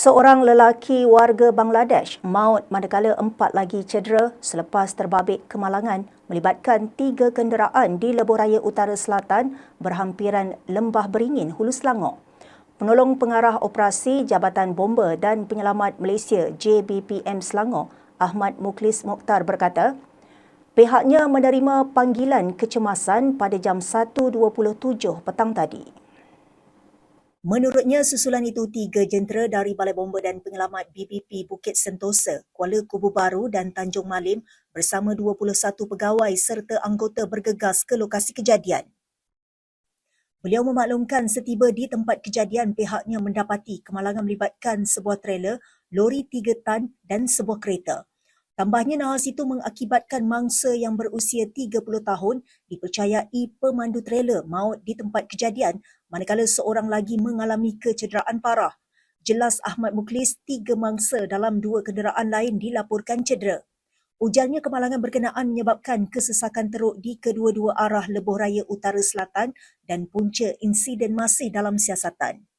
Seorang lelaki warga Bangladesh maut manakala empat lagi cedera selepas terbabit kemalangan melibatkan tiga kenderaan di lebuh raya utara selatan berhampiran Lembah Beringin, Hulu Selangor. Penolong pengarah operasi Jabatan Bomba dan Penyelamat Malaysia JBPM Selangor, Ahmad Muklis Mokhtar berkata, pihaknya menerima panggilan kecemasan pada jam 1.27 petang tadi. Menurutnya, susulan itu tiga jentera dari Balai Bomba dan Penyelamat BBP Bukit Sentosa, Kuala Kubu Baru dan Tanjung Malim bersama 21 pegawai serta anggota bergegas ke lokasi kejadian. Beliau memaklumkan setiba di tempat kejadian pihaknya mendapati kemalangan melibatkan sebuah trailer, lori tiga tan dan sebuah kereta. Tambahnya nahas itu mengakibatkan mangsa yang berusia 30 tahun dipercayai pemandu trailer maut di tempat kejadian manakala seorang lagi mengalami kecederaan parah. Jelas Ahmad Muklis, tiga mangsa dalam dua kenderaan lain dilaporkan cedera. Ujarnya kemalangan berkenaan menyebabkan kesesakan teruk di kedua-dua arah lebuh raya utara selatan dan punca insiden masih dalam siasatan.